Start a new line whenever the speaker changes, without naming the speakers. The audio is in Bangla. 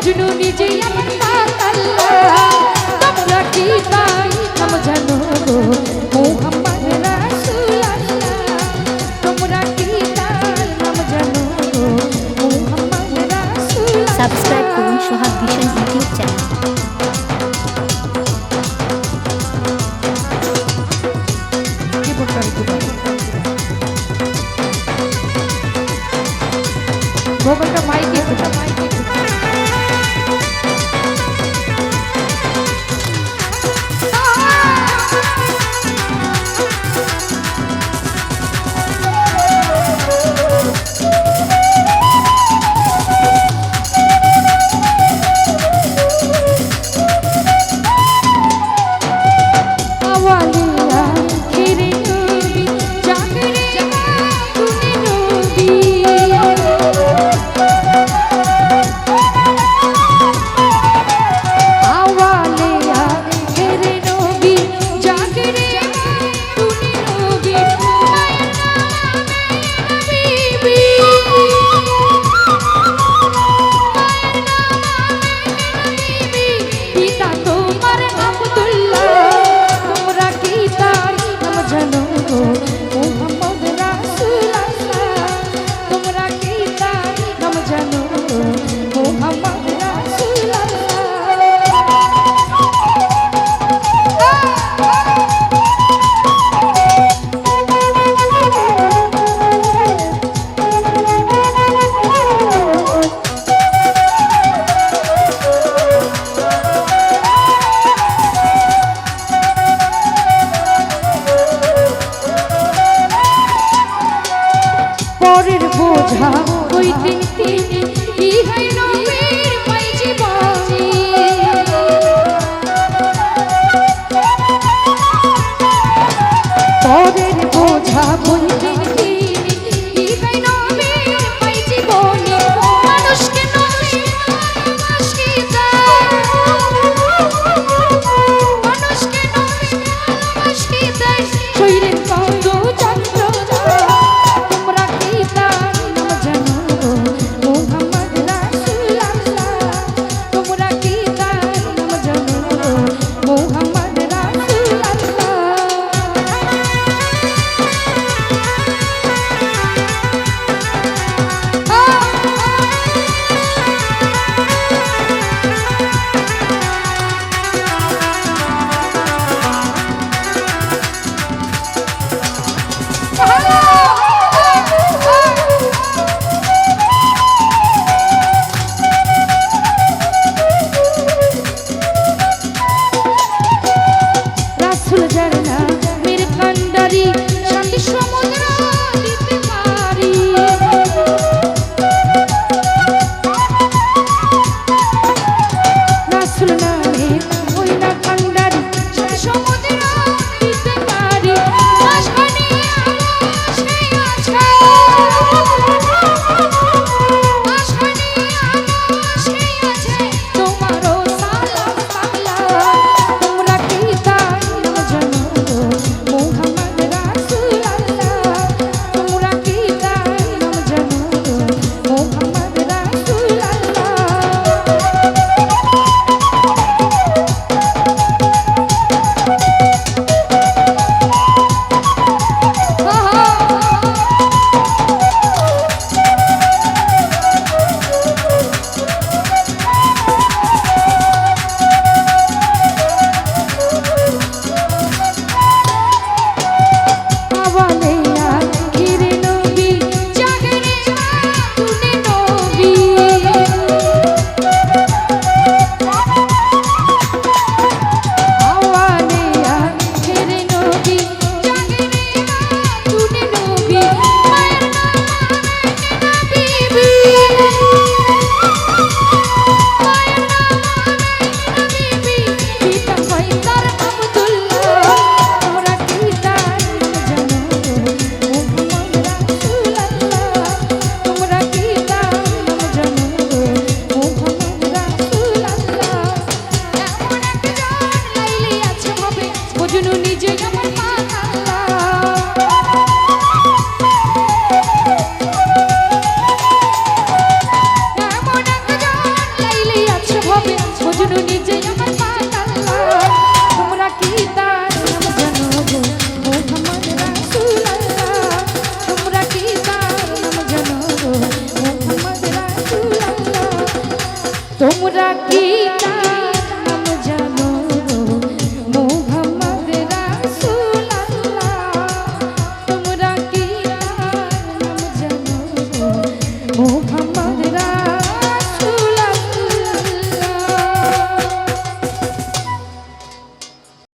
মজনু নিজে আমার মাতাল্লা তোমরা কি তাই নাম জানো গো? মোহাম্মদ রাসূলুল্লাহ তোমরা কি তাই নাম জানো গো? মোহাম্মদ রাসূলুল্লাহ
সাবস্ক্রাইব করুন সোহাগ ভিশন ইউটিউব চ্যানেল।
জীবনটা মাইকে মাইকে পরের বোঝা। হইতেন তিনি ইহাই নবীর পাই জীবনী পরের বোঝা তোমরা